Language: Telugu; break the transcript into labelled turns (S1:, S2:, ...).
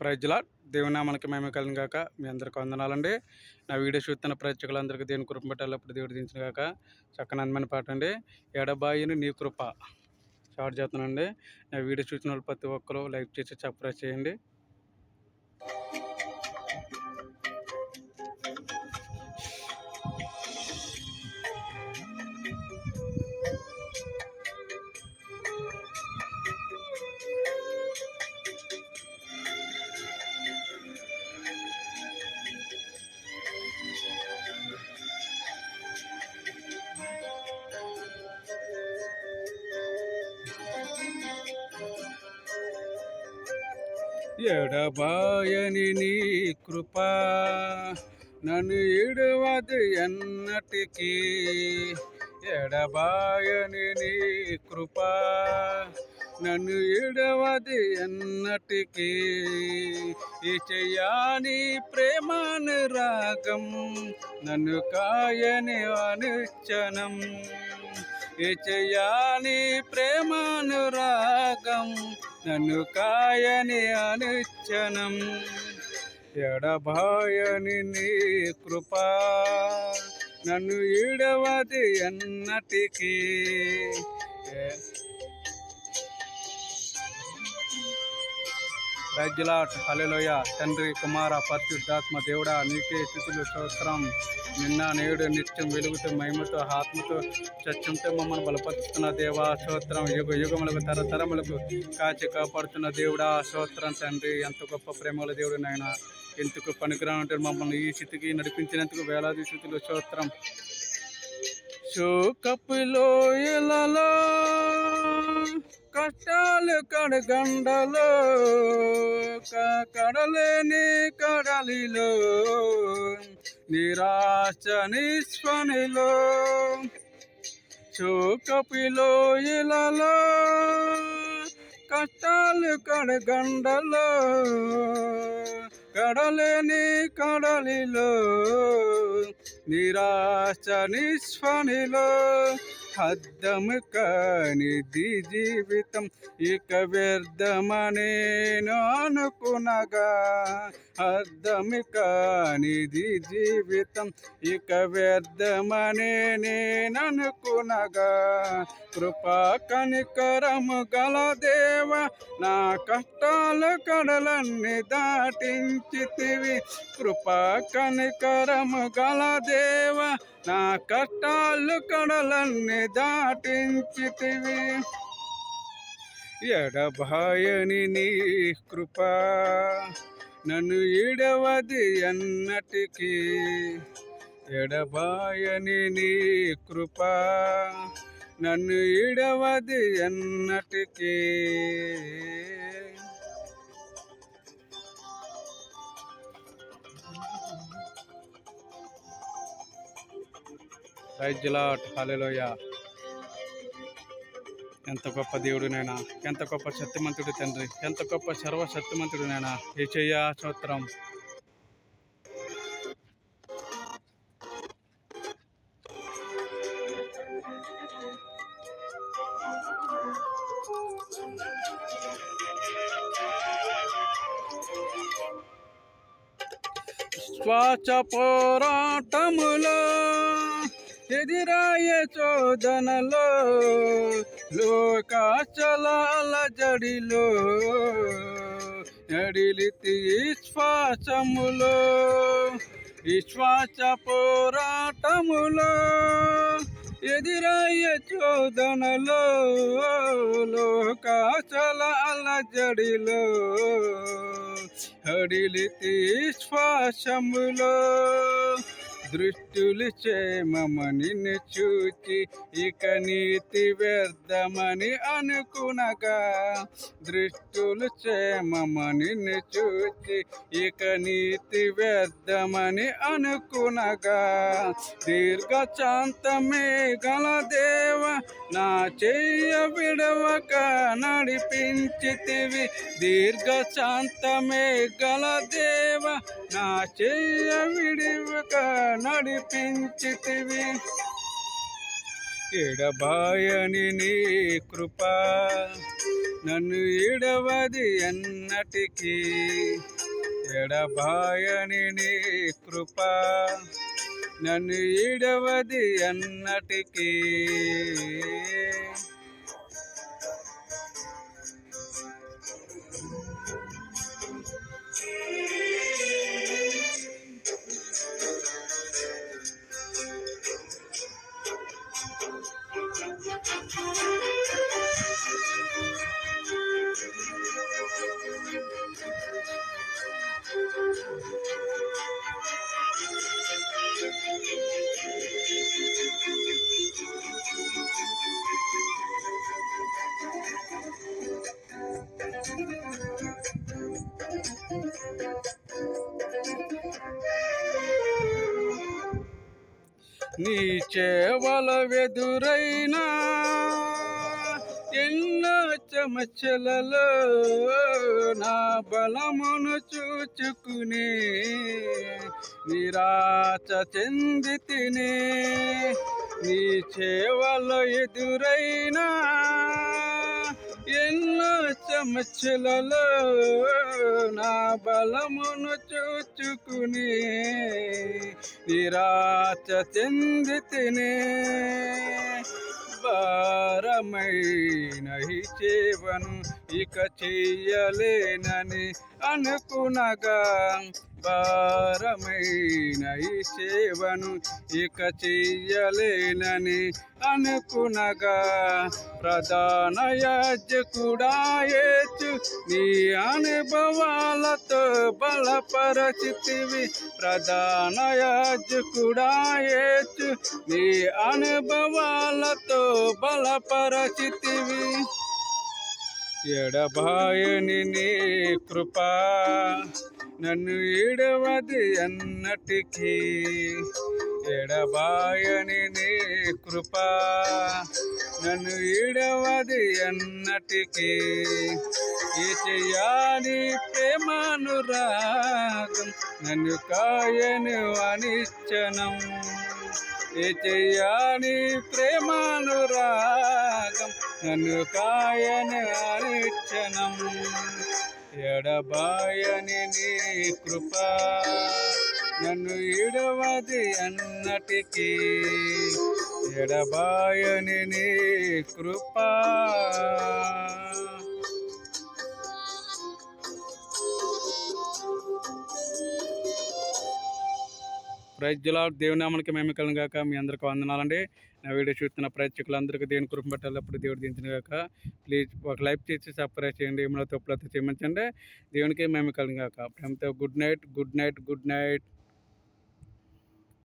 S1: ప్రజల దేవునామానికి మేమే కలిగిన కాక మీ అందరికీ వందనాలండి. నా వీడియో చూస్తున్న ప్రేక్షకులందరికీ దేని కృప పెట్టాలప్పుడు దేవుడు దించిన కాక చక్కని అందమైన పాట అండి. ఎడబాయిని నీ కృప. స్టార్ట్ చేస్తానండి నా వీడియో చూసిన వాళ్ళు ప్రతి ఒక్కరు లైక్ చేసి సబ్స్క్రైబ్ చేయండి. ఎడబాయని నీ కృప నన్ను ఎడవదు ఎన్నటికీ. ఎడబాయని నీ కృప నన్ను ఎడవది ఎన్నటికీ. ఈ చెయ్యాని ప్రేమాను రాగం నన్ను కాయని అనుచనం. ఈ చెయ్యాని ప్రేమాను రాగం నన్ను కాయని అనుచనం ఎడబాయని నీ కృప. నన్ను ఇడవది ఎన్నటికీ వైద్యులాట్ హలెలోయ తండ్రి కుమార పరిశుద్ధాత్మ దేవుడా నీకే స్థితులు స్తోత్రం. నిన్న నేడు నిత్యం వెలుగుతూ మహిమతో ఆత్మతో సత్యంతో మమ్మల్ని బలపరుస్తున్న దేవా స్తోత్రం. యుగ యుగములకు తరతరములకు కాచి కాపాడుతున్న దేవుడా స్తోత్రం తండ్రి. ఎంత గొప్ప ప్రేమల దేవుడు నాయన. ఎందుకు పనికిరానంటే మమ్మల్ని ఈ స్థితికి నడిపించినందుకు వేలాది స్థితులు స్తోత్రం. శోకపులో ఎలా కష్టాలు కడగండలో కడలేని కడలిలో నిరాశ నిస్వనిలో శోకపిలో ఇలలో కష్టాలు కడగండలో కడలేని కడలిలో నిరాశ నిస్వనిలో అద్దము కానిది జీవితం ఇక వ్యర్థమని అనుకునగా అర్థం కానిది జీవితం ఇక వ్యర్థమనే నేను అనుకునగా కృపా కనికరము గల దేవ నా కష్టాలు కడలన్నీ దాటించితివి. కృపా కనికరము గల దేవ నా కష్టాలు కడలన్నీ దాటించితివి. ఎడబాయని నీ కృప నన్ను ఇడవది ఎన్నటికీ. ఎడబాయని నీ కృప నన్ను ఇడవది ఎన్నటికీ. రైజ్లాట్ హలెలోయ ఎంత గొప్ప దేవుడు నైనా ఎంత గొప్ప శక్తిమంతుడు తండ్రి ఎంత గొప్ప సర్వ శక్తిమంతుడు నైనా ఏ చెయ్య స్తోత్రం. శ్వాస పోరాటములో ఎదిరాయే చోదనలో లోకాచలాల జడిలో నడిలితి విశ్వాసములో విశ్వాస పోరాటములో. ఎదిరయ్య చోదనలో లోకాచలాల జడిలో అడిలితి విశ్వాసములో దృష్టులు చేమని చూచి ఇక నీతి వ్యర్థమని అనుకునగా దృష్టులు చేమని చూచి ఇక నీతి వ్యర్థమని అనుకునగా దీర్ఘ శాంతమే గల దేవ నా చెయ్య విడవక నడిపించితివి. దీర్ఘ శాంతమే గల దేవ నా చెయ్య విడివక నడిపించితివి. ఎడబాయని నీ కృప నన్ను ఎడవది ఎన్నటికీ. ఎడబాయని నీ కృప నన్ను ఇడవది ఎన్నటికీ. నీ చేవల వెదురైనా ఎన్నో చెమచలలో నా బలమును చూచుకునే నిరాశ చెంది తినే నీ చేవల ఎదురైనా ఎన్నో చెమచలలో నా బలమును చూచుకుని నిరాశ చెంది తినే భారమైన ఈ చేవను ఇక చెయ్యలేనని అనుకునగా భారమైన ఈ సేవను ఇక చెయ్యలేనని అనుకునగా ప్రధాన యాజకుడా ఏచు నీ అనుభవాలతో బలపరచితివి. ప్రధాన యాజకుడా ఏచు నీ అనుభవాలతో బలపరచితివి. ఎడబాయని నీ కృపా నన్ను ఏడవది అన్నటికీ. ఎడబాయని నీ కృప. నన్ను ఏడవది అన్నటికీ. ఈ చెయ్యాలి ప్రేమానురాగం నన్ను కాయను అనిచ్చనం. ఏ చెయ్యాలి ప్రేమానురాగం నన్ను కాయను అనిచ్చనం. ఎడబాయని నీ కృప నన్ను ఇడవది అన్నటికీ. ఎడబాయని నీ కృప ప్రైజ్లా దేవునామానికి మేము కాక మీ అందరికీ వందనాలండి. నా వీడియో చూస్తున్న ప్రేక్షకులందరికీ దేవుని కృప పెట్టాలప్పుడు దేవుడు దించిన గాక ప్లీజ్ ఒక లైక్ చేసి సబ్స్క్రైబ్ చేయండి. ఏమైనా తప్పులతో క్షమించండి. దేవునికి మేము గాక ప్రేమతో good night good night good night.